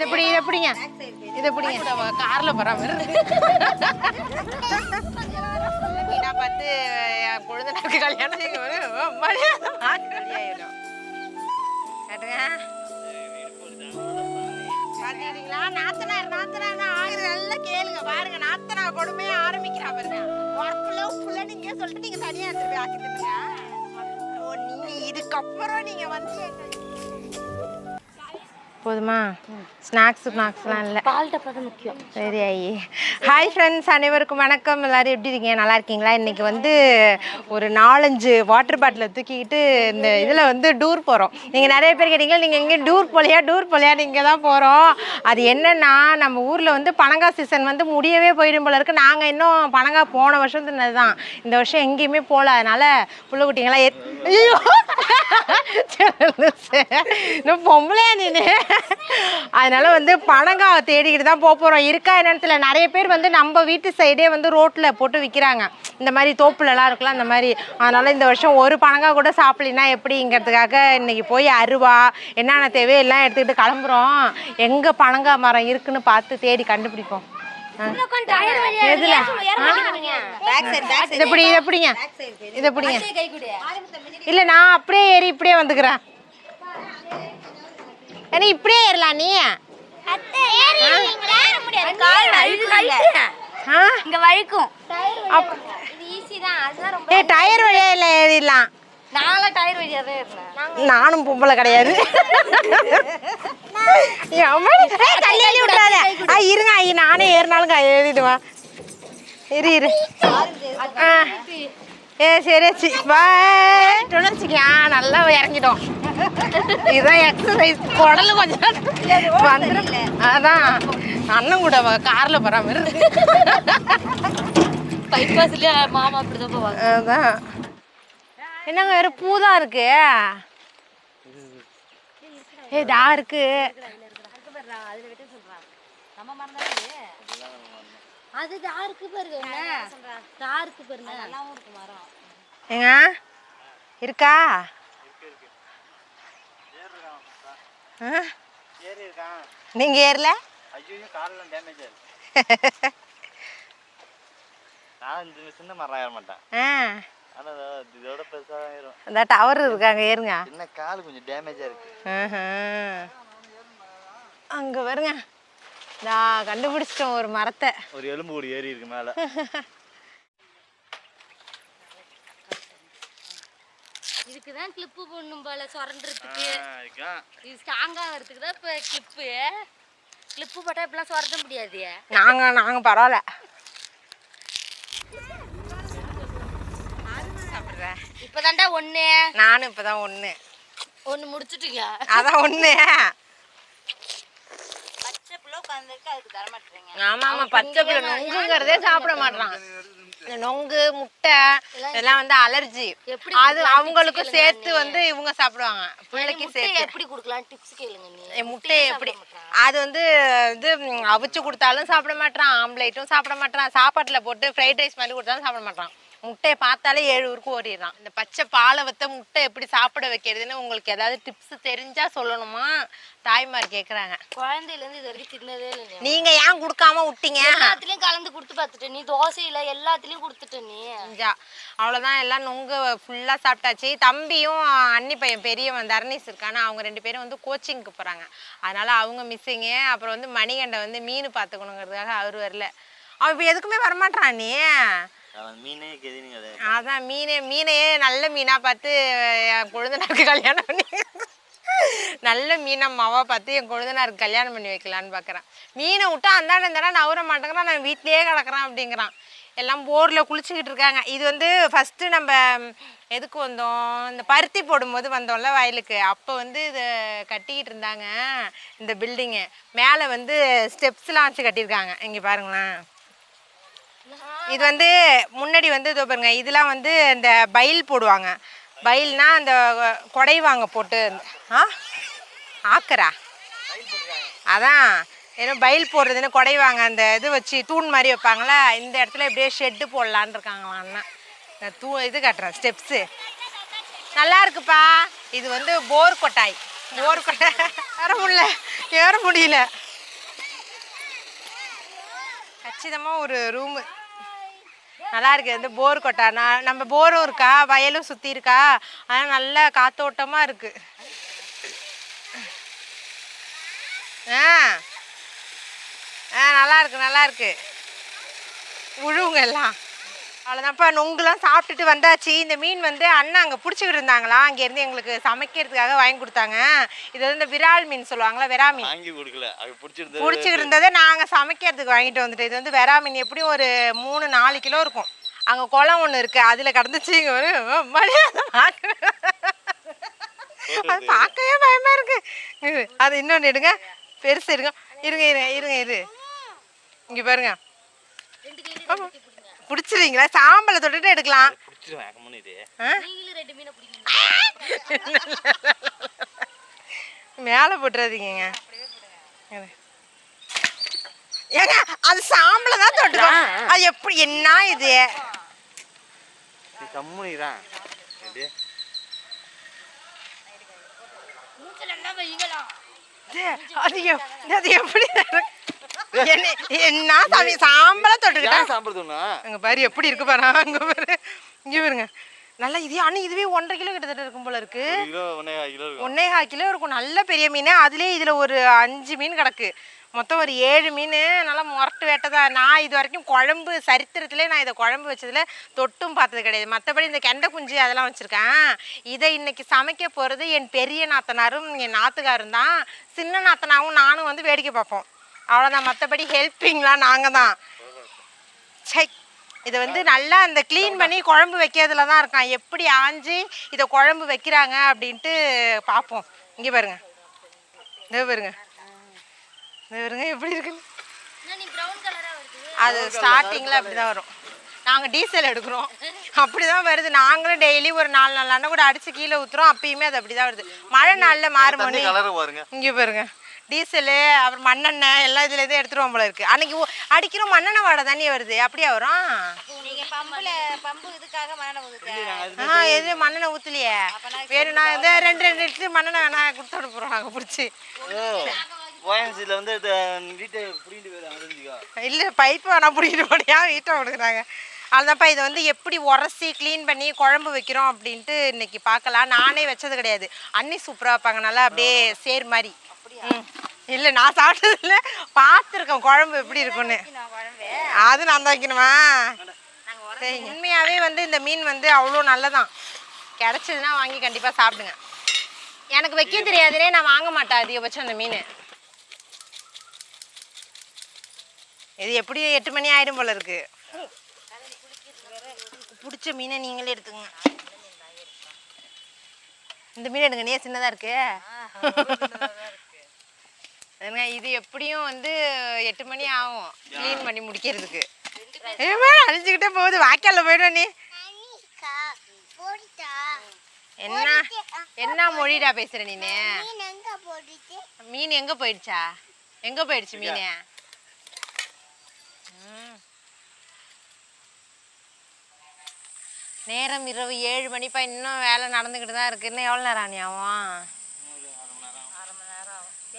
இது எப்படி இது எப்படிங்க இது எப்படிங்க கார்ல போற மாதிரி நான் பார்த்து என் குழந்தைக்கு கல்யாணம் பாத்தீங்களா? நாத்தனார் நாத்தனார் ஆகுது. நல்லா கேளுங்க பாருங்க. நாத்தனார் கொடுமையே ஆரம்பிக்கிறா பாருங்க. ஒர்க்குள்ள உப்புல நீங்க சொல்லிட்டு நீங்க தனியா எடுத்துட்டு போய் ஆக்கி தந்துங்க ஓ நீங்க இதுக்கப்புறம் நீங்க வந்து போதுமா? ஸ்நாக்ஸ் ஸ்நாக்ஸ்லாம் இல்லை. பால் டப்பா தான் முக்கியம். சரி ஐயே ஹாய் ஃப்ரெண்ட்ஸ் அனைவருக்கும் வணக்கம். எல்லாரும் எப்படி இருக்கீங்க? நல்லா இருக்கீங்களா? இன்னைக்கு வந்து ஒரு நாலஞ்சு வாட்டர் பாட்டிலை தூக்கிக்கிட்டு இந்த இதில் வந்து டூர் போகிறோம் நீங்கள் நிறைய பேர் கேட்டீங்க நீங்கள் எங்கேயும் டூர் போலையா? டூர் போலையா? நீங்கள் தான் போகிறோம் அது என்னன்னா நம்ம ஊரில் வந்து பனங்காய் சீசன் வந்து முடியவே போயிடும் போல இருக்கு. நாங்கள் இன்னும் பனங்காய் போன வருஷம் தின்னது தான் இந்த வருஷம் எங்கேயுமே போகல அதனால புள்ள குட்டிங்களாம் ஐயோ! இன்னும் பொம்பளையா நீனு. அதனால வந்து பனங்காய் தேடிக்கிட்டு தான் போக போகிறோம் இருக்கா என்னத்துல நிறைய பேர் வந்து நம்ம வீட்டு சைடே வந்து ரோட்டில் போட்டு விற்கிறாங்க இந்த மாதிரி தோப்புலலாம் இருக்கலாம் அந்த மாதிரி. அதனால இந்த வருஷம் ஒரு பனங்காய் கூட சாப்பிடலினா எப்படிங்கிறதுக்காக இன்னைக்கு போய் அருவா என்னென்ன தேவையோ எல்லாம் எடுத்துக்கிட்டு கிளம்புறோம். எங்கே பனங்காய் மரம் இருக்குன்னு பார்த்து தேடி கண்டுபிடிப்போம். எதுல? இது எப்படி இது எப்படிங்க இது எப்படிங்க இல்லை நான் அப்படியே ஏறி இப்படியே வந்துக்கிறேன். ஏன்னா இப்படியே ஏறலாம் நீ? இங்க. வழுக்கும் ஏ டயர் வழியா இல்லை ஏறிடலாம்? நானும் பொம்பளை கிடையாது. தள்ளி விட்றாத. ஆ இருங்க ஐயா நானே ஏறினாலும் கை ஏறிடுவேன் இரு இரு. ஆ. ஏ சரி வச்சுக்கியா நல்லா இறங்கிட்டோம். இதுதான் எக்ஸசைஸ் குடலு கொஞ்சம் வந்துடும் அதான் அண்ணன் கூட கார்ல போற மாதிரி இருக்கு. பைபாஸ்ல மாமா அப்படிதான் போவாங்க. அதான். என்னங்க வேற பூதான் இருக்கு. ஏ டா இருக்கு. அது தாருக்கு பாருங்க தாருக்கு பாருங்க நல்லாவும் இருக்கு மரம் ஏங்க இருக்கா ஆ? நீங்க ஏறல ஐயோ காலெல்லாம் டேமேஜ் ஆயிருக்கு நான் இந்த சின்ன மரம் ஏற மாட்டேன் ஆ ஆனால் இதோட பெருசாக ஆயிரும் அந்த டவர் இருக்காங்க ஏறுங்க. சின்ன கால் கொஞ்சம் டேமேஜாக இருக்கு. அங்க வருங்க. நான் கண்டுபிடிச்சிட்டோம் ஒரு மரத்தை. ஒரு எலும்பு கூடி ஏறி இருக்கு மேலே. இதுக்கு தான் கிளிப்பு போடணும் போல சுரண்டுறதுக்கு. இது ஸ்ட்ராங் ஆகிறதுக்கு தான் இப்போ கிளிப்பு கிளிப்பு போட்டால் இப்படிலாம் சுரண்ட முடியாது. நாங்க நாங்க பரவாயில்ல. சாப்பிட்றேன். இப்போதான்டா ஒன்று நானும் இப்பதான் ஒண்ணு. ஒன்று முடிச்சுட்டீங்க. அதான் ஒண்ணு. அதுக்கு தர மாட்டேறீங்க ஆமா ஆமா பச்சை பிள்ளை நொங்குங்கிறதே சாப்பிட மாட்டான் இந்த நொங்கு முட்டை இதெல்லாம் வந்து அலர்ஜி அது அவங்களுக்கும் சேர்த்து வந்து இவங்க சாப்பிடுவாங்க. பிள்ளைக்கு சேர்த்து. எப்படி கொடுக்கலாம்? டிப்ஸ் கேளுங்க நீ ஏ, முட்டையை எப்படி? அது வந்து இது அவிச்சு கொடுத்தாலும் சாப்பிட மாட்டான் ஆம்லேட்டும் சாப்பிட மாட்டான் சாப்பாட்டில் போட்டு ஃப்ரைட் ரைஸ் மாதிரி கொடுத்தாலும் சாப்பிட மாட்டான் முட்டையை பார்த்தாலே ஏழு ஊருக்கு ஓடிடுறான். இந்த பச்சை பாலை வத்த முட்டை எப்படி சாப்பிட வைக்கிறதுன்னு உங்களுக்கு ஏதாவது டிப்ஸ் தெரிஞ்சா சொல்லணுமா? தாய்மார் கேட்குறாங்க குழந்தையில இருந்து இது வரைக்கும் தின்னதே இல்லை நீ. நீங்க ஏன் கொடுக்காம விட்டீங்க? எல்லாத்துலயும் கலந்து கொடுத்து பார்த்துட்ட நீ தோசையில எல்லாத்துலயும் கொடுத்துட்ட நீ. செஞ்சா அவ்வளோதான் எல்லாம் நொங்கு ஃபுல்லாக சாப்பிட்டாச்சு. தம்பியும் அண்ணி பையன் பெரியவன் தர்ணீஸ் இருக்கானா அவங்க ரெண்டு பேரும் வந்து கோச்சிங்க்கு போகிறாங்க அதனால அவங்க மிஸ்ஸிங்கு அப்புறம் வந்து மணிகண்டை வந்து மீன் பார்த்துக்கணுங்கிறதுக்காக அவர் வரல. அவன் இப்போ எதுக்குமே வரமாட்டான் நீ மீனே கெதினு அதான் மீனே மீனையே நல்ல மீனாக பார்த்து என் கொழுந்தனாருக்கு கல்யாணம் பண்ணி நல்ல மீனம்மாவாக பார்த்து என் கொழுந்தனாருக்கு கல்யாணம் பண்ணி வைக்கலான்னு பார்க்குறேன். மீனை விட்டா அந்தாண்ட இந்தாண்ட நவர மாட்டேங்கிறான் நான் வீட்டிலேயே கிடக்குறான் அப்படிங்கிறான். எல்லாம் போரில் குளிச்சுக்கிட்டு இருக்காங்க. இது வந்து ஃபஸ்ட்டு நம்ம எதுக்கு வந்தோம்? இந்த பருத்தி போடும்போது வந்தோம்ல வயலுக்கு. அப்போ வந்து இதை கட்டிக்கிட்டு இருந்தாங்க இந்த பில்டிங்கு மேலே வந்து ஸ்டெப்ஸ்லாம் வச்சு கட்டியிருக்காங்க. இங்கே பாருங்களேன். இது வந்து முன்னாடி வந்து இதோ பாருங்க இதெல்லாம் வந்து இந்த பயில் போடுவாங்க. பயில்னா அந்த கொடைவாங்க போட்டு ஆ? ஆக்கரா அதான். ஏன்னா பயில் போடுறதுன்னு கொடைவாங்க அந்த இது வச்சு தூண் மாதிரி வைப்பாங்களா? இந்த இடத்துல இப்படியே ஷெட்டு போடலான்னு இருக்காங்களாம் இந்த தூ இது கட்டுறேன் ஸ்டெப்ஸு. நல்லா இருக்குப்பா. இது வந்து போர் கொட்டாய். போர் கொட்டாய் ஏற முடியல. ஏற முடியல. கச்சிதமாக ஒரு ரூமு. நல்லா இருக்குது இந்த போர் கொட்டா. நான் நம்ம போரும் இருக்கா? வயலும் சுற்றி இருக்கா? அதனால் நல்ல காத்தோட்டமாக இருக்குது ஆ. ஆ நல்லா இருக்கு நல்லா இருக்கு உழுவுங்க எல்லாம். அவ்வளோதான்ப்பா நொங்குலாம் சாப்பிட்டுட்டு வந்தாச்சு. இந்த மீன் வந்து அண்ணன் அங்கே பிடிச்சிக்கிட்டு இருந்தாங்களா? அங்கேருந்து எங்களுக்கு சமைக்கிறதுக்காக வாங்கி கொடுத்தாங்க. இது வந்து இந்த விரால் மீன் சொல்லுவாங்களா வெறா மீன். வாங்கி கொடுக்கல. அது பிடிச்சிருந்தது. பிடிச்சிக்கிட்டு இருந்ததை நாங்கள் சமைக்கிறதுக்கு வாங்கிட்டு வந்துட்டு இது வந்து வெறா மீன் எப்படியும் ஒரு மூணு நாலு கிலோ இருக்கும். அங்கே குளம் ஒன்று இருக்குது அதில் கடந்துச்சு. இங்கே ஒரு மரியாதை அது பார்க்கவே பயமாக இருக்கு. இரு, அது இன்னொன்று எடுங்க. பெருசு இருங்க இருங்க இருங்க இருங்க இரு இங்கே பாருங்க. பிடிங்க பிடிச்சிருவீங்களா? சாம்பலை தொட்டுட்டு எடுக்கலாம். மேலே போட்டுறாதீங்க. ஏங்க அது சாம்பலை தான் தொட்டுக்கோ அது எப்படி என்ன இது? இது, அது அது எப்படி என்ன என்ன சாமி சாம்பலை தொட்டுக்கிட்டா? சாப்பிடுறதுன்னா அங்க பாரு எப்படி இருக்கு பாரு அங்க பாரு. இங்க பாருங்க. நல்லா இது ஆனால் இதுவே ஒன்றரை கிலோ கிட்டத்தட்ட இருக்கும் போல இருக்கு. ஒன்னே கால் கிலோ இருக்கும். நல்ல பெரிய மீன். அதுலேயே இதில் ஒரு அஞ்சு மீன் கிடக்கு. மொத்தம் ஒரு ஏழு மீன். நல்லா முரட்டு வேட்டை நான் இது வரைக்கும் குழம்பு சரித்திரத்திலே நான் இதை குழம்பு வச்சதுல தொட்டும் பார்த்தது கிடையாது. மற்றபடி இந்த கெண்டை குஞ்சு அதெல்லாம் வச்சுருக்கேன். இதை இன்னைக்கு சமைக்க போகிறது என் பெரிய நாத்தனாரும் என் நாத்துக்காரும் தான். சின்ன நாத்தனாவும் நானும் வந்து வேடிக்கை பார்ப்போம். அவ்வளோதான் மற்றபடி ஹெல்ப்பிங்லாம் நாங்கள் தான் சை இதை வந்து நல்லா அந்த க்ளீன் பண்ணி குழம்பு வைக்கிறதுல தான் இருக்கான். எப்படி ஆஞ்சு இதை குழம்பு வைக்கிறாங்க அப்படின்ட்டு பார்ப்போம். இங்கே பாருங்க. இதோ பாருங்க. இதோ பாருங்க எப்படி இருக்குன்னு என்ன நீ ப்ரௌன் கலரா வருது. அது ஸ்டார்டிங்கில் அப்படி தான் வரும். நாங்கள் டீசல் எடுக்கிறோம். அப்படி தான் வருது. நாங்களும் டெய்லி ஒரு நாலு நாலு அண்ணன் கூட அடித்து கீழே ஊற்றுறோம் அப்பயுமே அது அப்படி தான் வருது. மழை நாளில் மாறும் தண்ணி கலர் பாருங்க. இங்கே பாருங்க. டீசலு அப்புறம் மண்ணெண்ணெய் எல்லாம் இதுல இருந்து எடுத்துருவோம் போல இருக்கு. அன்னைக்கு ஒ- அடிக்கிறோம் மண்ணெண்ணெய் வாடை தண்ணி வருது? அப்படியே வரும்? நீங்க பம்புல பம்பு இதுக்காக மரணம் ஆ எது மண்ணெண்ணெய் ஊற்றலையே வேணும் நான் இந்த ரெண்டு ரெண்டு லிட்டரு மண்ணெண்ணெய் வேணா கொடுத்து அனுப்புகிறோம் நாங்கள் பிடிச்சி. ஓஎன்சியில் வந்து இது வீட்டை போயிடும் தெரிஞ்சுக்கோ இல்லை பைப்பு வேணா பிடிக்கிட்டு போடியா வீட்டை கொடுக்குறாங்க அதுதான்ப்பா இதை வந்து எப்படி உரசி க்ளீன் பண்ணி குழம்பு வைக்கிறோம் அப்படின்ட்டு இன்னைக்கு பார்க்கலாம். நானே வச்சது கிடையாது. அண்ணி சூப்பராக வைப்பாங்க நல்லா அப்படியே சேர் மாதிரி. இல்லை நான் சாப்பிட்டது இல்லை பார்த்துருக்கேன் குழம்பு எப்படி இருக்குன்னு அது நான் தான் வைக்கணுமா உண்மையாகவே வந்து இந்த மீன் வந்து அவ்வளோ நல்லதான். கிடச்சதுன்னா வாங்கி கண்டிப்பாக சாப்பிடுங்க. எனக்கு வைக்க தெரியாதுனே நான் வாங்க மாட்டேன் அதிகபட்சம் அந்த மீன். இது எப்படி எட்டு மணி ஆயிடும் போல இருக்கு. பிடிச்ச மீனை நீங்களே எடுத்துங்க இந்த மீன் எடுங்க நீ சின்னதா இருக்கு. அதுங்க, இது எப்படியும் வந்து எட்டு மணி ஆகும் க்ளீன் பண்ணி முடிக்கிறதுக்கு. ஏமா அழிஞ்சுக்கிட்டே போகுது. வாய்க்கால போயிடும் நீ. என்ன? என்ன மொழிடா பேசுற நீனு? மீன் எங்க போயிடுச்சா? எங்க போயிடுச்சு மீன்? ம். நேரம் இரவு ஏழு மணிப்பா இன்னும் வேலை நடந்துக்கிட்டு தான் இருக்கு. இன்னும் எவ்வளோ நேரம் ஆகும்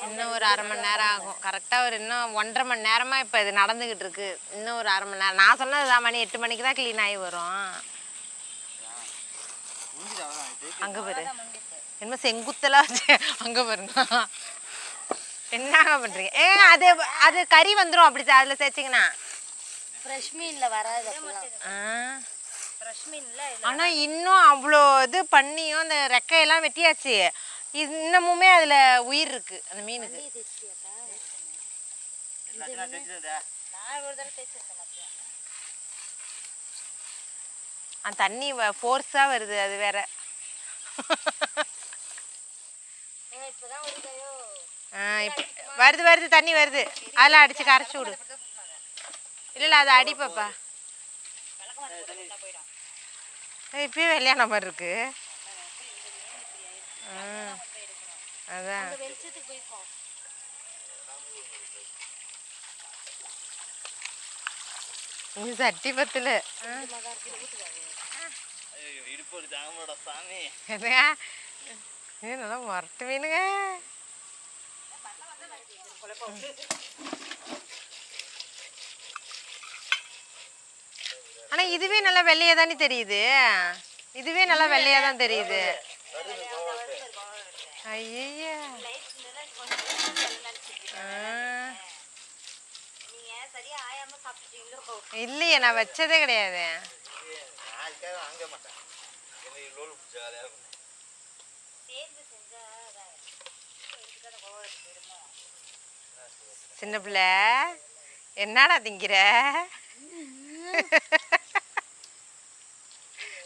இன்னும் ஒரு அரை மணி நேரம் ஆகும். கரெக்டாக ஒரு இன்னும் ஒன்றரை மணி நேரமாக இப்போ இது நடந்துக்கிட்டு இருக்கு. இன்னும் ஒரு அரை மணி நேரம். நான் சொன்னது தான் மணி எட்டு மணிக்கு தான் க்ளீன் ஆகி வரும். அங்கே பாரு. என்ன செங்குத்தலாக வச்சு அங்கே பாருங்க என்னங்க பண்ணுறீங்க ஏ அது அது கறி வந்துடும் அப்படி அதில் சேர்த்திங்கன்னா ஃப்ரெஷ் மீன்ல வராது ஆ. ஃப்ரெஷ் மீன்ல ஆனா இன்னும் அவ்வளோ இது பண்ணியும் அந்த ரெக்கையெல்லாம் வெட்டியாச்சு. இது இன்னமுமே அதுல உயிர் இருக்கு அந்த மீனுக்கு. அந்த தண்ணி ஃபோர்ஸா வருது அது வேற. இப்ப வருது வருது தண்ணி வருது. அதெல்லாம் அடிச்சு கரைச்சி விடு. இல்ல இல்ல அதை அடிப்பாப்பா. இப்பயும் வெள்ளையான மாதிரி இருக்கு. ஆ, அதான். வெளிச்சத்துக்கு போயிருக்கோம் இது சட்டி பத்துல. இது நல்லா மரட்டு மீனுங்க. ஆனா இதுவே நல்லா வெள்ளையா தானே தெரியுது. இதுவே நல்லா வெள்ளையா தான் தெரியுது. ஐயய்யா ஆ. இல்லையே நான் வச்சதே கிடையாது. சின்ன பிள்ளை என்னடா திங்கிற?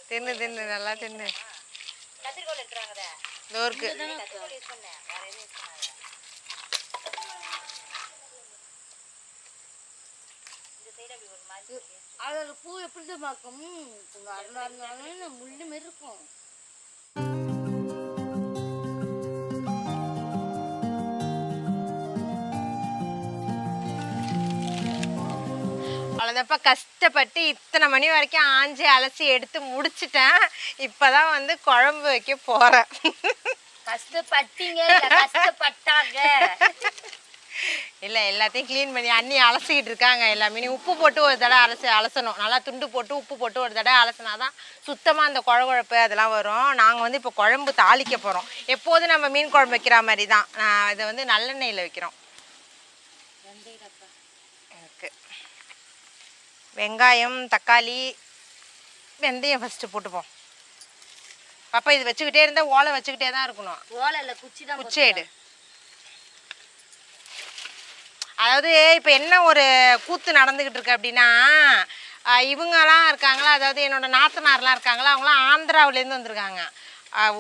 தின்னு தின்னு நல்லா தின்னு. இருக்கு அதோட பூ எப்படி தான் பார்க்கும் அருணா இருந்தாலும் முள்ளு மாரி இருக்கும். அவ்வளோதாப்பா கஷ்டப்பட்டு இத்தனை மணி வரைக்கும் ஆஞ்சி அலசி எடுத்து முடிச்சிட்டேன். இப்போதான் வந்து குழம்பு வைக்க போகிறேன் கஷ்டப்பட்டீங்க கஷ்டப்பட்டாங்க. இல்லை எல்லாத்தையும் க்ளீன் பண்ணி அண்ணி அலசிக்கிட்டு இருக்காங்க எல்லாமே. உப்பு போட்டு ஒரு தடவை அலசி அலசணும். நல்லா துண்டு போட்டு உப்பு போட்டு ஒரு தடவை அலசினா தான் சுத்தமாக அந்த குழகுழப்பு அதெல்லாம் வரும். நாங்கள் வந்து இப்போ குழம்பு தாளிக்க போகிறோம் எப்போதும் நம்ம மீன் குழம்பு வைக்கிற மாதிரி தான் நான் இதை வந்து நல்லெண்ணெயில் வைக்கிறோம். இருக்கு வெங்காயம் தக்காளி வெந்தயம் ஃபஸ்ட்டு போட்டுப்போம். பாப்பா இது வச்சுக்கிட்டே இருந்தால் ஓலை வச்சுக்கிட்டே தான் இருக்கணும். ஓலை இல்ல குச்சி தான் குச்சேடு அதாவது இப்போ என்ன ஒரு கூத்து நடந்துக்கிட்டு இருக்கு அப்படின்னா இவங்கெல்லாம் இருக்காங்களா? அதாவது என்னோட நாத்தனார்லாம் இருக்காங்களா? அவங்களாம் ஆந்திராவுலேருந்து வந்திருக்காங்க.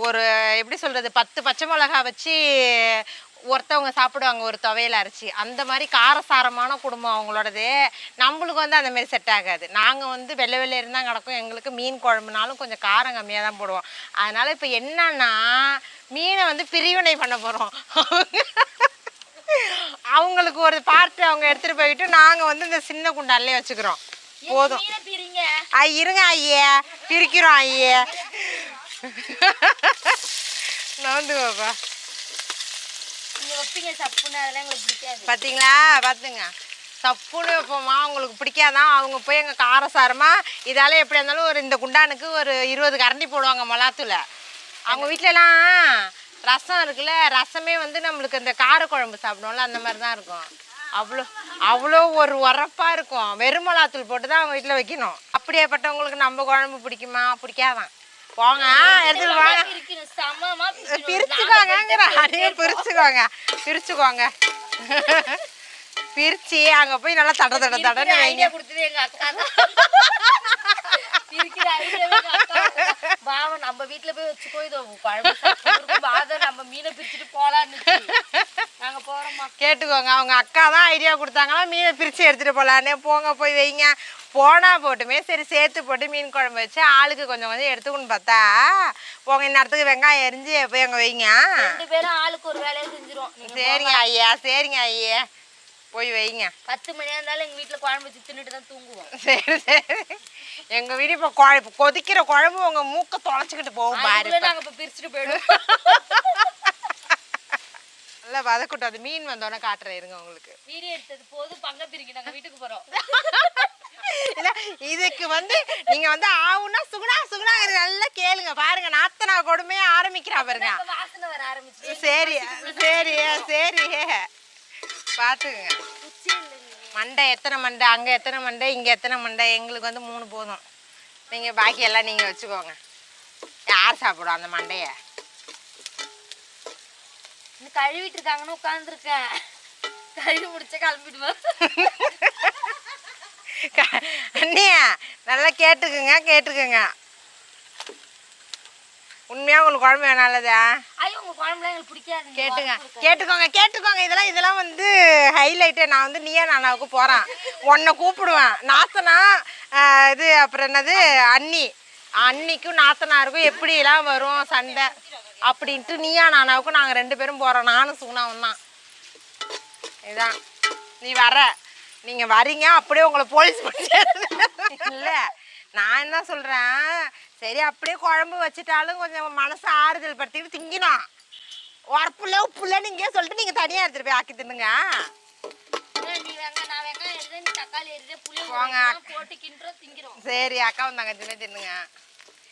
ஒரு எப்படி சொல்கிறது பத்து பச்சை மிளகா வச்சு ஒருத்தவங்க சாப்பிடுவாங்க ஒரு துவையல் அரைச்சி. அந்த மாதிரி காரசாரமான குடும்பம் அவங்களோடது. நம்மளுக்கு வந்து அந்த மாதிரி செட் ஆகாது. நாங்கள் வந்து வெள்ளை வெள்ளை இருந்தால் கிடக்கும். எங்களுக்கு மீன் குழம்புனாலும் கொஞ்சம் காரம் கம்மியாக தான் போடுவோம். அதனால் இப்போ என்னன்னா மீனை வந்து பிரிவினை பண்ண போகிறோம் அவங்களுக்கு ஒரு பார்ட் அவங்க எடுத்துட்டு போயிட்டு நாங்க வந்து இந்த சின்ன குண்டான்லயே வச்சுக்கிறோம். போதும். ஐ இருங்க ஐயே. பிரிக்கிறோம் ஐயே. நோந்து பாப்பா நீங்க வைப்பீங்க சப்புன்னு வைப்போமா? அவங்களுக்கு பிடிக்காதான் அவங்க போய் எங்கள் காரசாரமா இதால எப்படி இருந்தாலும் ஒரு இந்த குண்டானுக்கு ஒரு இருபது கரண்டி போடுவாங்க மிளகாத்தூள அவங்க வீட்டிலலாம் ரசம் இருக்குல்ல ரசமே வந்து நம்மளுக்கு இந்த காரக்குழம்பு சாப்பிடுவோம்ல அந்த மாதிரி தான் இருக்கும். அவ்வளோ அவ்வளோ ஒரு உரப்பா இருக்கும். வெறும் மிளகாத்தூள் போட்டு தான் அவங்க வீட்டில் வைக்கணும். அப்படியேப்பட்டவங்களுக்கு நம்ம குழம்பு பிடிக்குமா? பிடிக்காதான். போங்க எடுத்துட்டு வாங்க. பிரிச்சுக்கோங்கிற அதையே பிரிச்சுக்கோங்க. பிரிச்சுக்கோங்க. பிரிச்சு அங்க போய் நல்லா தட தட தடன்னு வைங்க. கொடுத்தது எங்க அக்கா பாவம் நம்ம வீட்ல போய் வச்சுக்கோ இது குழம்பு. பாதம் நம்ம மீனை பிரிச்சுட்டு போலான்னு நாங்க போறோம்மா. கேட்டுக்கோங்க அவங்க அக்கா தான் ஐடியா கொடுத்தாங்களா? மீனை பிரிச்சு எடுத்துட்டு போலான்னு. போங்க போய் வைங்க. போனா போட்டுமே சரி சேர்த்து போட்டு மீன் குழம்பு வச்சு ஆளுக்கு கொஞ்சம் கொஞ்சம் எடுத்துக்கணும்னு பார்த்தா போங்க இந்நேரத்துக்கு வெங்காயம் எரிஞ்சு போய் அங்க வைங்க. ரெண்டு பேரும் ஆளுக்கு ஒரு வேலையை செஞ்சிரும் நீங்க சரிங்க ஐயா சரிங்க ஐயா. போய் வைங்க. பத்து மணியா இருந்தாலும் எங்க வீட்ல குழம்பு வச்சு தின்னுட்டு தான் தூங்குவோம். சரி சரி. எங்க வீடு இப்போ குழம்பு கொதிக்கிற குழம்பு உங்க மூக்க தொலைச்சிக்கிட்டு போகும் பாரு. நாங்க இப்ப பிரிச்சுட்டு போயிடுவோம். நல்லா வதக்கட்டும். அது மீன் வந்தோடனே காட்டுறேன் இருங்க உங்களுக்கு. வீடியோ எடுத்தது போதும். பங்க பிரிக்க நாங்க வீட்டுக்கு போறோம். இல்ல இதுக்கு வந்து நீங்க வந்து ஆவுன்னா சுகுணா சுகுணா நல்லா கேளுங்க. பாருங்க நாத்தனா கொடுமையே ஆரம்பிக்கிறா பாருங்க. சரி சரி சரி. பாத்துக்குங்க. மண்டை எத்தனை மண்டை அங்க எத்தனை மண்டை இங்க எத்தனை மண்டை எங்களுக்கு வந்து மூணு போதும். நீங்க பாக்கி எல்லாம் நீங்க வச்சுக்கோங்க. யார் சாப்பிடும் அந்த மண்டைய? இன்னும் கழுவிட்டு இருக்காங்கன்னு உட்காந்துருக்கேன் கழுவி முடிச்ச கிளம்பிடுவேன் அண்ணியா நல்லா கேட்டுக்குங்க கேட்டுக்குங்க. உண்மையா உங்களுக்கு குழம்பு வேணாலதா ஐயோ உங்க குழம்புலாம் எங்களுக்கு பிடிக்காது கேட்டுங்க. கேட்டுக்கோங்க கேட்டுக்கோங்க. இதெல்லாம் இதெல்லாம் வந்து ஹைலைட்டு நான் வந்து நீயா நானாவுக்கு போகிறேன் உன்னை கூப்பிடுவேன். நாத்தனா ஆஹ் இது அப்புறம் என்னது? அண்ணி. அன்னிக்கும் நாத்தனாருக்கும் எப்படிலாம் வரும் சண்டை அப்படின்ட்டு நீயா நானாவுக்கும் நாங்கள் ரெண்டு பேரும் போகிறோம் நானும் சுகுணாவும் தான். இதுதான் நீ வர. நீங்கள் வரீங்க. அப்படியே உங்களை போலீஸ் பிடிச்சி இல்லை. நான் என்ன சொல்கிறேன் சரி அப்படியே குழம்பு வச்சுட்டாலும் கொஞ்சம் மனசு ஆறுதல் படுத்திட்டு திங்கினோம் உரப்புல உப்புல நீங்க சொல்லிட்டு நீங்க தனியா எடுத்துட்டு போய் ஆக்கி தின்னுங்க. சரி அக்காவும் தங்கச்சியுமே தின்னுங்க.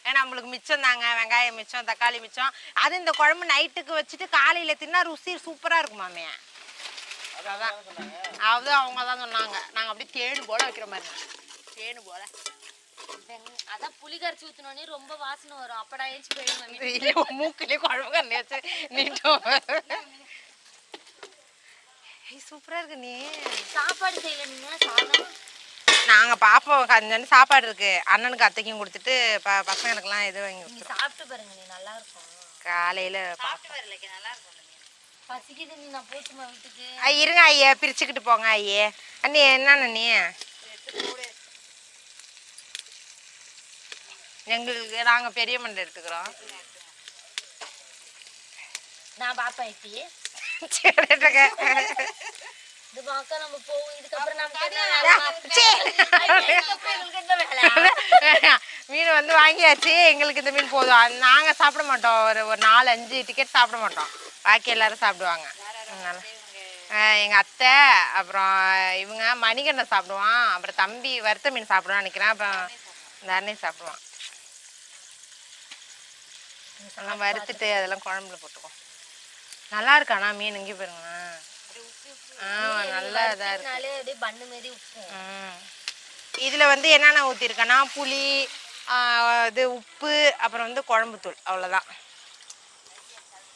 ஏன்னா நம்மளுக்கு மிச்சம் தாங்க வெங்காயம் மிச்சம் தக்காளி மிச்சம். அது இந்த குழம்பு நைட்டுக்கு வச்சுட்டு காலையில் தின்னா ருசி சூப்பராக இருக்குமாமே அதான் அது அவங்க தான் சொன்னாங்க. நாங்கள் அப்படியே தேடு போல வைக்கிற மாதிரி. தேடு போல. அதான் புளி கரைச்சி ஊத்துனோடனே ரொம்ப வாசனை வரும். அப்படா ஏச்சு. இல்லையோ மூக்குலேயே குழம்பு கண்ணி வச்சு நீட்டும் சூப்பராக இருக்கு நீ. சாப்பாடு செய்யல நீங்க? சாதம்? நாங்கள் பாப்போம். கொஞ்சம் சாப்பாடு இருக்கு. அண்ணனுக்கு அத்தைக்கும் கொடுத்துட்டு ப பசங்களுக்கெல்லாம் இது வாங்கி சாப்பிட்டு பாருங்க நீ நல்லா இருக்கும். காலையில் நல்லா இருக்கும் பசிக்குது நீ நான் போட்டுமா வீட்டுக்கு? ஐ இருங்க ஐயா பிரிச்சுக்கிட்டு போங்க ஐயே. அண்ணி என்ன நீ எங்களுக்கு நாங்கள் பெரிய மண்டை எடுத்துக்கிறோம். நான் பாப்பேன் இப்படி சரிட்டுங்க. இது பார்க்க நம்ம போவோம் இதுக்கப்புறம் நமக்கு என்ன யா, வேலை? சீ. இதுக்கப்புறம் எங்களுக்கு என்ன வேலை மீன் வந்து வாங்கியாச்சு. எங்களுக்கு இந்த மீன் போதும். நாங்கள் சாப்பிட மாட்டோம். ஒரு ஒரு நாலு அஞ்சு டிக்கெட் சாப்பிட மாட்டோம். பாக்கி எல்லாரும் சாப்பிடுவாங்க. எங்க அத்தை அப்புறம் இவங்க மணிகண்டன் சாப்பிடுவான். அப்புறம் தம்பி வறுத்த மீன் சாப்பிடுவான்னு நினைக்கிறேன். அப்புறம் இந்த அண்ணன் சாப்பிடுவான். அதெல்லாம் வறுத்துட்டு அதெல்லாம் குழம்புல போட்டுக்குவோம் நல்லா இருக்காண்ணா மீன் இங்கே பாருங்க. ஆ நல்லா இதாக இருக்கு. இதுல வந்து என்னென்ன ஊற்றிருக்கேன்னா புளி இது உப்பு அப்புறம் வந்து குழம்புத்தூள். அவ்வளோதான்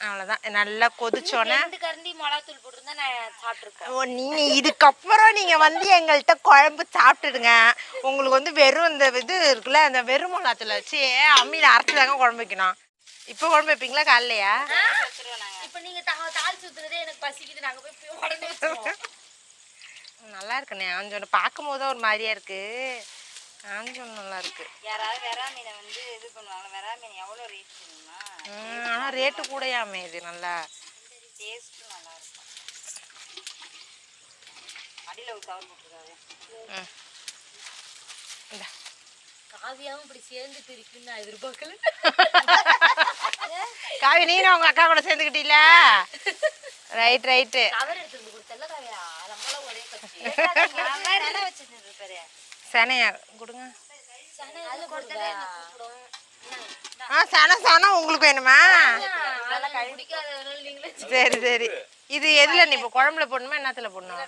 அவ்வளோதான் நல்லா கொதிச்சோன்னே ரெண்டு கரண்டி மிளகாத்தூள் போட்டிருந்தா நான் சாப்பிட்டுருப்பேன் ஓ நீங்க இதுக்கப்புறம் நீங்க வந்து எங்கள்கிட்ட குழம்பு சாப்பிட்டுடுங்க. உங்களுக்கு வந்து வெறும் இந்த இது இருக்குல்ல அந்த வெறும் மிளகாத்துல வச்சு அம்மியில அரைச்சு தாங்க குழம்பு வைக்கணும். இப்போ குழம்பு வைப்பீங்களா காலைலையா இப்போ நீங்க தா- தாளிச்சு ஊத்துனதே எனக்கு பசிக்குது. நாங்க போய் உடனே நல்லா இருக்குண்ணே. ஆஞ்சோன்னு பார்க்கும் போது ஒரு மாதிரியா இருக்கு. ஆஞ்சோன்னு நல்லா இருக்கு. யாராவது வெறா மீனை வந்து இது பண்ணுவாங்க வெறா மீன் எவ்வளோ ரேட் தெரியுமா? ம், ஆனா ரேட்டு கூடயாமே இது நல்லா. டேஸ்ட்டும் நல்லா இருக்கும். அடியில் ஒரு கவர் போட்டுருக்காரு. காவியாவும் இப்படி சேர்ந்து பிரிக்கும் நான் எதிர்பார்க்கல. காவி நீனும் உங்க அக்கா கூட சேர்ந்துக்கிட்டீல ரைட் ரைட்டு சனையா கொடுங்க. ஆ சனை சனை உங்களுக்கு வேணுமா? சரி சரி. இது எதுல நீ இப்போ குழம்புல போடணுமா என்னத்துல போடணும்?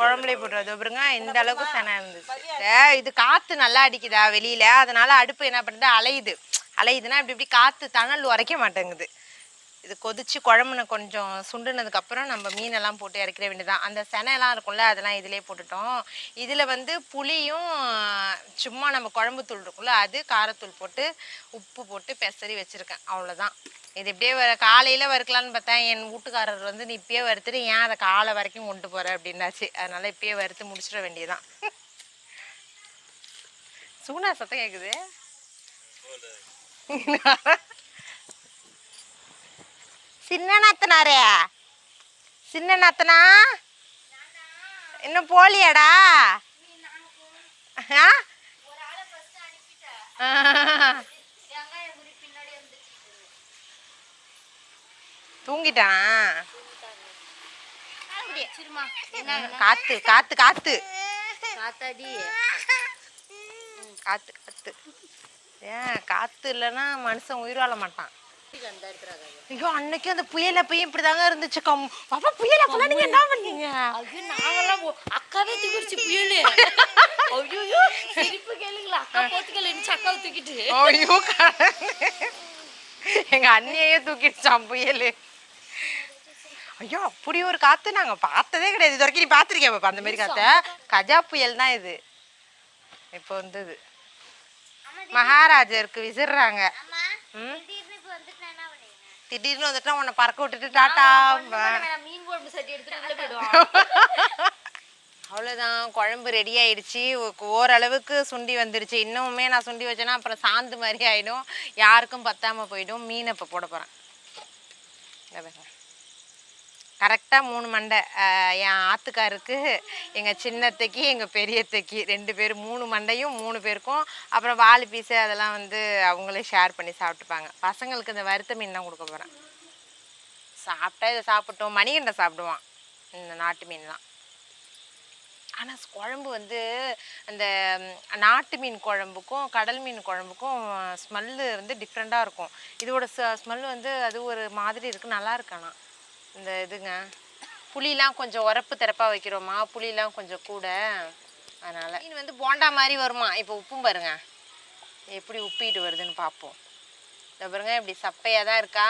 குழம்புலே போட்டுறது பாருங்க இந்த அளவுக்கு சனை இருந்துச்சு. இது காத்து நல்லா அடிக்குதா வெளியில? அதனால அடுப்பு என்ன பண்ணுது? அலையுது. அலையுதுன்னா இப்படி இப்படி காத்து தணல் உரைக்க மாட்டேங்குது. இது கொதிச்சு குழம்புன கொஞ்சம் சுண்டுனதுக்கு அப்புறம் நம்ம மீனெல்லாம் போட்டு இறக்கிற வேண்டியதான் அந்த செனையெல்லாம் இருக்கும்ல அதெல்லாம் இதிலே போட்டுட்டோம். இதில் வந்து புளியும் சும்மா நம்ம குழம்பு தூள் இருக்கும்ல அது காரத்தூள் போட்டு உப்பு போட்டு பெசரி வச்சுருக்கேன். அவ்வளோதான் இது இப்படியே வ காலையில் வறுக்கலான்னு பார்த்தேன் என் வீட்டுக்காரர் வந்து நீ இப்பயே வறுத்துட்டு ஏன் அதை காலை வரைக்கும் கொண்டு போகிற அப்படின்னாச்சு. அதனால இப்பயே வறுத்து முடிச்சிட வேண்டியதான் சூனா சத்தம் கேட்குது சின்ன நாத்தனாரே சின்ன நாத்தனா இன்னும் போலியாடா. தூங்கிட்டான்? காத்து காத்து காத்து. காத்தாடி. காத்து காத்து. ஏன் காத்து இல்லைன்னா மனுஷன் உயிர் வாழ மாட்டான். ஐயோ அன்னைக்கு அந்த புயல் அப்பயும் இப்படிதாங்க இருந்துச்சு கம். பாப்பா புயல் அப்பெல்லாம் நீங்க என்ன பண்ணீங்க? ஐயோ நாங்கெல்லாம் அக்காவே தூக்கிடுச்சு புயலு. ஐயோ சிரிப்பு கேளுங்களா அக்கா போத்துக்கல இருந்துச்சு அக்காவை தூக்கிட்டு. ஐயோ கடவுளே. எங்க அண்ணியையே தூக்கிடுச்சான் புயல். ஐயோ அப்படி ஒரு காத்து நாங்க பார்த்ததே கிடையாது. இது வரைக்கும் நீ பார்த்துருக்கியா பாப்பா அந்த மாதிரி காத்த? கஜா புயல் தான் இது. இப்போ வந்தது. மகாராஜருக்கு விசிறாங்க. ம்? திடீர்னு வந்துட்டா உன்னை பறக்க விட்டுட்டு டாட்டா மீன் குழம்பு சட்டி எடுத்துட்டு உள்ள போயிடுவான். அவ்வளோதான் குழம்பு ரெடி ஆயிடுச்சு. ஓரளவுக்கு சுண்டி வந்துருச்சு. இன்னுமே நான் சுண்டி வச்சேன்னா அப்புறம் சாந்து மாதிரி ஆயிடும். யாருக்கும் பத்தாம போயிடும். மீன் இப்போ போட போகிறேன் கரெக்டாக மூணு மண்டை என் ஆத்துக்காருக்கு எங்கள் சின்னத்தைக்கு எங்கள் பெரியத்தைக்கு ரெண்டு பேர் மூணு மண்டையும் மூணு பேருக்கும் அப்புறம் வாலு பீஸு அதெல்லாம் வந்து அவங்களே ஷேர் பண்ணி சாப்பிட்டுப்பாங்க. பசங்களுக்கு இந்த வறுத்த மீன் தான் கொடுக்க போகிறேன் சாப்பிட்டா இதை சாப்பிட்டோம் மணிகண்டை சாப்பிடுவான். இந்த நாட்டு மீன்லாம் ஆனால் குழம்பு வந்து அந்த நாட்டு மீன் குழம்புக்கும் கடல் மீன் குழம்புக்கும் ஸ்மெல்லு வந்து டிஃப்ரெண்ட்டாக இருக்கும். இதோட ஸ்மெல் வந்து அது ஒரு மாதிரி இருக்குது நல்லா இருக்கானா இந்த இதுங்க புளிலாம் கொஞ்சம் உரப்பு திறப்பாக வைக்கிறோமா. புளிலாம் கொஞ்சம் கூட. அதனால் மீன் வந்து போண்டா மாதிரி வருமா? இப்போ உப்பும் பாருங்க. எப்படி உப்பிட்டு வருதுன்னு பார்ப்போம் இந்த பாருங்க இப்படி சப்பையாக தான் இருக்கா?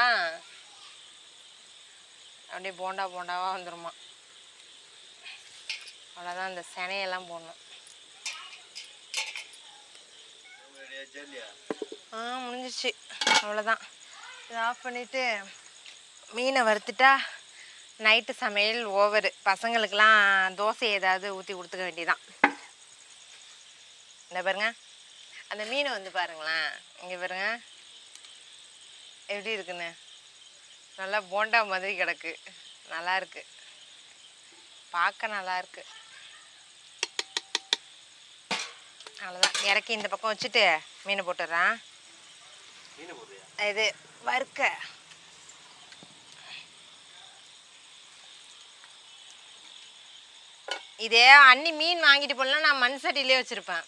அப்படியே போண்டா போண்டாவாக வந்துருமா? அவ்வளோதான் இந்த சினையெல்லாம் போடணும். ஆ முடிஞ்சிச்சு அவ்வளோதான் இதை ஆஃப் பண்ணிவிட்டு மீனை வறுத்துட்டா நைட்டு சமையல் ஓவரு. பசங்களுக்கெல்லாம் தோசை ஏதாவது ஊற்றி கொடுத்துக்க வேண்டியதான் இந்த பாருங்க. அந்த மீனை வந்து பாருங்களேன். இங்கே பாருங்க. எப்படி இருக்குன்னு? நல்லா போண்டா மாதிரி கிடக்கு. நல்லா இருக்கு. பார்க்க நல்லா இருக்கு. அவ்வளோதான் இறக்கி இந்த பக்கம் வச்சுட்டு மீனை போட்டுடுறேன். இது வறுக்க. இதே அன்னி மீன் வாங்கிட்டு போகலாம் நான் மண் சட்டிலே வச்சுருப்பேன்.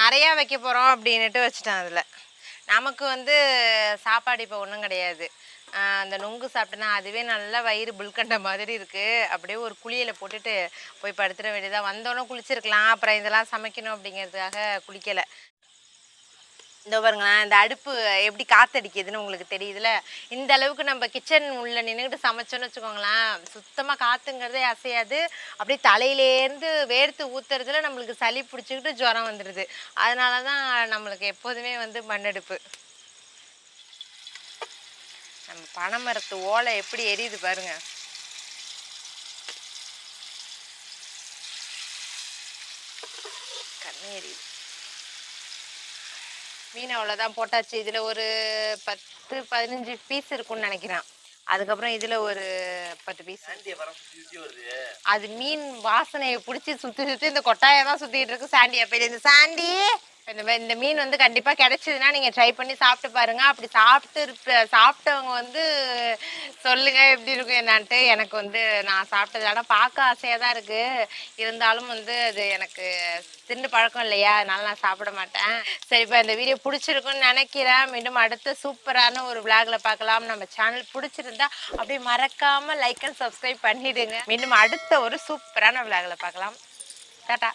நிறையா வைக்க போகிறோம் அப்படின்னுட்டு வச்சுட்டேன் அதில். நமக்கு வந்து சாப்பாடு இப்போ ஒன்றும் கிடையாது. அந்த நொங்கு சாப்பிட்டேன்னா அதுவே நல்லா வயிறு புல்கண்ட மாதிரி இருக்குது அப்படியே ஒரு குளியில் போட்டுட்டு போய் படுத்துட வேண்டியதாக வந்தோன்னே குளிச்சிருக்கலாம். அப்புறம் இதெல்லாம் சமைக்கணும் அப்படிங்கிறதுக்காக குளிக்கலை. இந்த பாருங்களேன் இந்த அடுப்பு எப்படி காத்தடிக்குதுன்னு உங்களுக்கு தெரியுதுல? இந்த அளவுக்கு நம்ம கிச்சன் உள்ள நின்றுக்கிட்டு சமைச்சோன்னு வச்சுக்கோங்களேன் சுத்தமாக காத்துங்கிறதே அசையாது. அப்படியே தலையிலேருந்து வேர்த்து ஊத்துறதுல நம்மளுக்கு சளி பிடிச்சிக்கிட்டு ஜுரம் வந்துடுது அதனால தான் நம்மளுக்கு எப்போதுமே வந்து மண்ணடுப்பு. நம்ம பனைமரத்து ஓலை எப்படி எரியுது பாருங்க. கண்ணு எரியுது. மீன் அவ்வளோதான் போட்டாச்சு. இதில் ஒரு பத்து பதினஞ்சு பீஸ் இருக்கும்னு நினைக்கிறேன். அதுக்கப்புறம் இதில் ஒரு பத்து பீஸ் சாண்டியை அது மீன் வாசனையை பிடிச்சி சுற்றி சுற்றி இந்த கொட்டாயை தான் சுற்றிட்டு இருக்கு சாண்டி அப்பையில இந்த சாண்டி இந்த இந்த மீன் வந்து கண்டிப்பாக கிடைச்சதுன்னா நீங்கள் ட்ரை பண்ணி சாப்பிட்டு பாருங்க. அப்படி சாப்பிட்டு இருப்ப சாப்பிட்டவங்க வந்து சொல்லுங்க எப்படி இருக்கும் என்னான்ட்டு எனக்கு வந்து நான் சாப்பிட்டது. ஆனால் பார்க்க ஆசையாக தான் இருக்குது இருந்தாலும் வந்து அது எனக்கு தின்னு பழக்கம் இல்லையா? அதனால நான் சாப்பிட மாட்டேன். சரி இப்போ இந்த வீடியோ பிடிச்சிருக்குன்னு நினைக்கிறேன். மீண்டும் அடுத்த சூப்பரான ஒரு விளாகில் பார்க்கலாம். நம்ம சேனல் பிடிச்சிருந்தா அப்படியே மறக்காமல் லைக் அண்ட் சப்ஸ்கிரைப் பண்ணிவிடுங்க மீண்டும் அடுத்த ஒரு சூப்பரான விளாகில் பார்க்கலாம். டாட்டா